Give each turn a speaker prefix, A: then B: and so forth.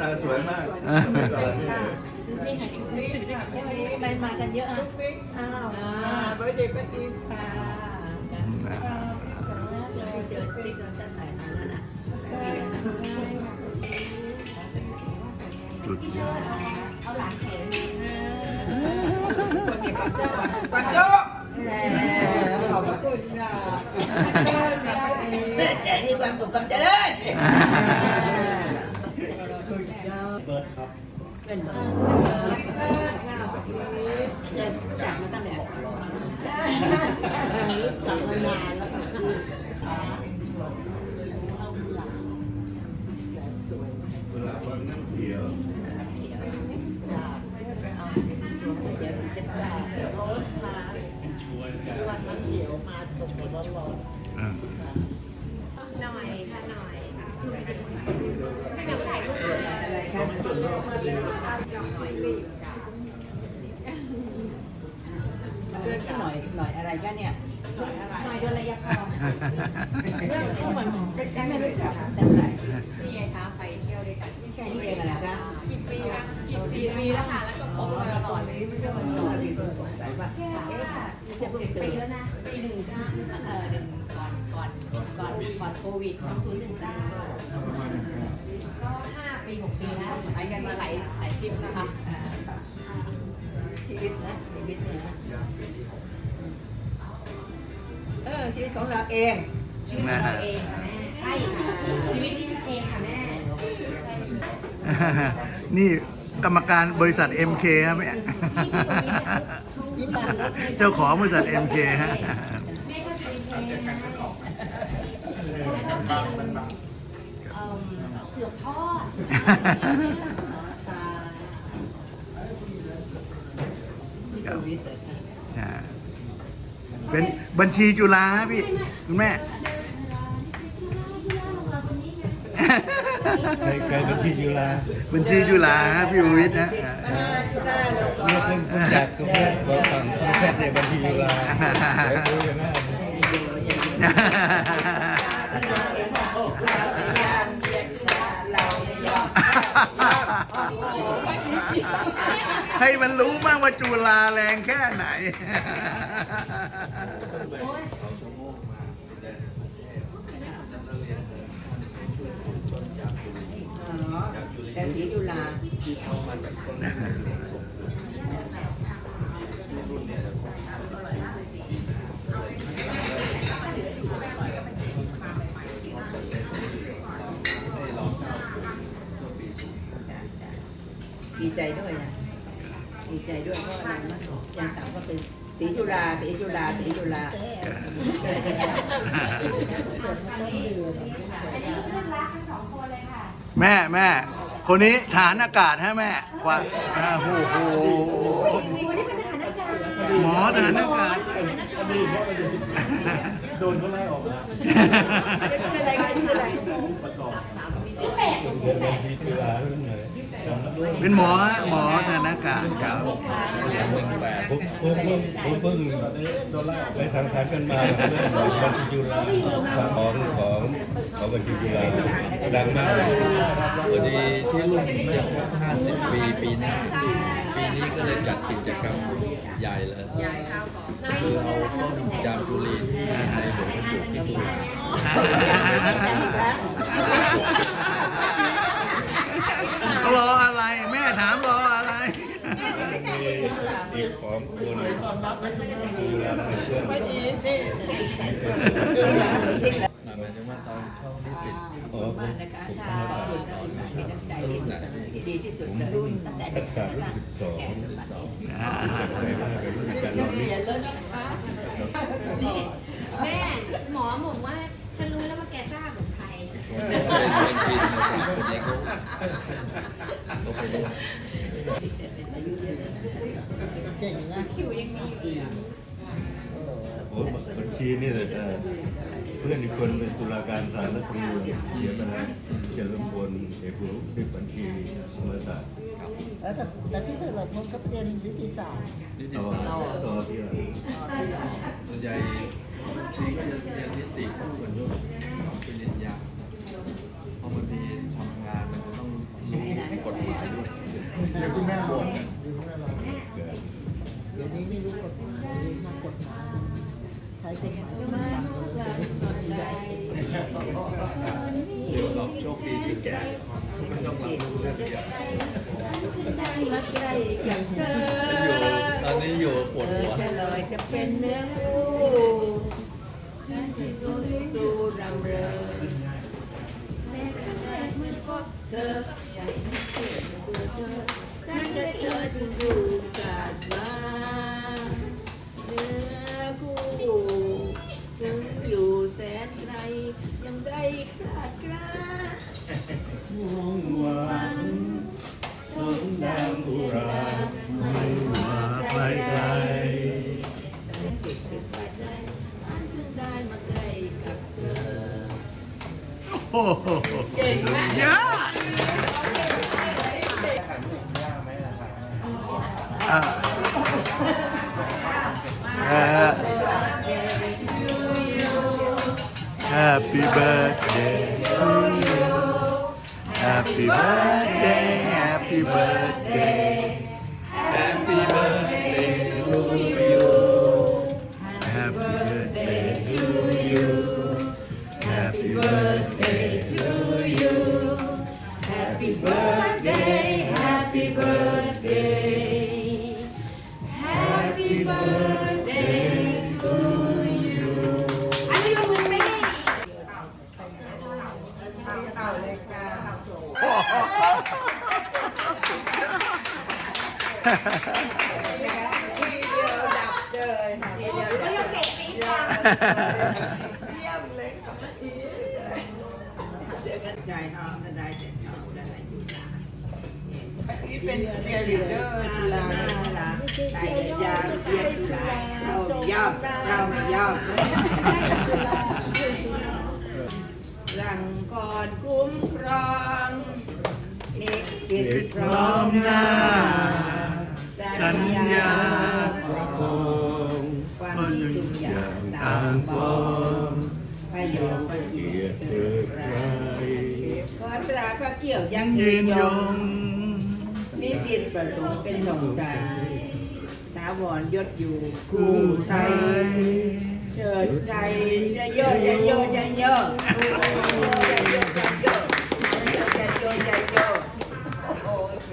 A: ตาสวยมากไม่ก่อนนี่
B: นี่วันนี้ทำไมมากันเยอะอะอ้าวเบอร์เดย์ป้าอีฟค่ะเราเจอติ๊กเราตั้งแต่มาแล้วนะใช่ใช่ค่ะ
A: จุด
C: เอาหลานเขย
B: คนมีความสุขวันโยขอบคุณค่ะแต่นี่ความสุขความเจริญ
A: เบิร์ดครับ
B: เป็นเบิร์เดินจากมาตั้งแต่จากมานาน
C: คะจอมหน่อยรีบจ้ะ
B: ช่วยกันหน่อยหน่อยอะไรกันเนี่ยหน่อยอะไร
C: หน่อยโดนระยะคอ
B: เรื่องเข้ามันไม่รู้จักแต่ไหน
C: นี่ไงคะไปเที่ยวด้วยกัน
B: แค่นี้เองอะไรคะ
C: กี่ปีละกี่ปีปีแล้วค่ะแล้วก็คบมาตลอดเลยไม่เรื่อง
B: ต่อดีเบอร์สงสัยว่า
C: แค่
B: เอ๊ะ
C: ว่า
B: จะเพิ่ง
C: เจ็ด
B: เจ
C: ปี
B: อ
C: แล้วนะปีหนึ่งเก้าเออหนึ่งก่อนก่อนก่อนก่อนโควิดสองศูนย์หนึ่งเก้าก็ห้าปีหกปี แล้วไปกันมาหลายหลายทริปนะคะ
B: ชีวิตนะชีวิตเนี่ยนะเออชีวิตของเราเอง
C: ชีวิตของเราเองค่ะแม่ใช่ค่ะชีวิตที่เองค่ะแม่
A: นี่กรรมการบริษัท MK ครับแม่เจ้าของบริษัท MK ฮะ
C: แม่ก็จะเป็นเพลงนะเขาชอบกินเอิ่มเผือกทอด
B: ตาที่ชีวิตเลยค่ะ
A: อ่าเป็นบัญชีจุฬาฮะพี่คุณแม่
D: ใครใครบัญชีจุฬา
A: บัญชีจุฬาฮะพี่วิทย์นะอ่า
B: หน้าเราก็
D: เรียกเพื่อนคนจากกับเพื่อนบอกฝั่งคนแพทย์ในบัญชีจุฬาเดี๋ยวคุยกันหน้า
A: ให้มันรู้บ้างว่าจุฬาแรงแค่ไหน
B: แต่สีจุฬา ดีใจด้วยนะดีใจด้วยเพราะอะไรนะยังต่ำก็คือสีจุฬาสีจุฬาสีจุฬา
C: อันนี้เพื่อนรักทั้งสองคนเลยค่ะ
A: แม่แม่ คนนี้ฐานอากาศฮะแม่กว่าอ่าโอ้โห
C: วันนี้เป็นทหารอากาศ
A: หมอฐานอากาศ
D: โดนเขาไล่ออกมา
B: อันนี้ชื่ออะไรกันชื่ออะไร
C: ชื่อเป็ดชื่อเป็ด
D: บัญชีจุฬา เรื่องไหนจำได้ด้วย
A: เป็นหมอฮะหมอฐานอากาศครับ
D: ผมผมเพิ่งผมเพิ่งไปสังสรรค์กันมาเรื่องบัญชีจุฬาของของของบัญชีจุฬาดังมากเลย
E: พอดีที่รุ่นแม่ครบ50 ปีปีหน้าปีนี้ก็เลยจัดกิจกรรมใหญ่เลยคือเอาต้นจามจุรีที่ในหลวงปลูกที่จุฬา
D: ของคนจุฬาเป็นเพื่อน
E: หมายถึงว่าตอนเข้านิสิต
D: อ๋อผม
B: มากนะคะ
D: ผม
B: ถ้า
D: ธรรมศาสต
B: คุณ
D: ร์
B: มีน้ำใจดีที่สุดดีที่สุดเลยตั้งแต่เด็ก
D: รักษารุ่นสิบสอง
B: แก่จนบัดนี้
D: ไปมากเป็นรุ่นอาจารย์นอนนี่
C: นี่แม่หมอบอกว่าฉันรู้แล้วว่าแกทราบเหมือนใคร
E: บัญชีธรรมศาสตร์คนนี้เขาเขาไปเล่น
B: เก่งนะ
C: ผิวยังมีอยู่
D: โอ้บัญชีนี่แต่เพื่อนอีกคนเป็นตุลาการศาลรัฐธรรมนูญเสียไปแล้วเฉลิมพลเอกรู้ที่บัญชีธรรมศาสตร์
F: แล้วแต่แต่พี่เฉลิมพลก็เรียนนิติศาสตร์
E: นิติ
D: ต่อ
E: ศาสตร์
D: ต่อที่ไหน
E: ส่วนใหญ่บัญชีก็จะเรียนนิติคู่กันด้วยปริญญาพอมันมีทำงานมัน
F: ที่แม่บอกเดี๋ยวนี้ นี้ไม่รู้กฎหมายมากฎหมายใช้กฎหมายไม่ได้
E: เดี๋ยวเราโชคดีที่แก่ไม่ต้องรับรู้เรื่องเยอะ
B: มาใกล้กับเธอ
E: ยู่ตอนนี้อยู่ปวดหัว
B: จะลอยจะเป็นเนื้อคู่ฉันจะดูดูรำเริงแม้ครั้งแรกเมื่อพบเธอใจมันเปลี่ยนตัวเธอฉันและเธอดู อ่ะ
A: เอ่อ Happy birthday to you Happy birthday Happy birthday
B: ใจน้องก็ได้แต่น้องได้อยู่นะนี่เป็นเชียร์ลีดเดอร์จุฬาจุฬาใจยาวเรียนจุฬาเรายอมเราไม่ยอมรังก่อนคุ้มครองเอกสิทธิ์พร้อมหน้า
A: ญญา
B: ประคองความดีทุกอย่างต่ามบองพยอมพระเกียรติเถิดไรขอตราพระเกี่ยวยังยืน
A: ย
B: ง
A: ง
B: มีสิทธิประสงค์เป็นดงใจถาวรยศอยู่คู่ไทยเชิดชัยจะเยอะจะเยอะจะเยอะจะเยอะจะเยอะจะเยอะจะ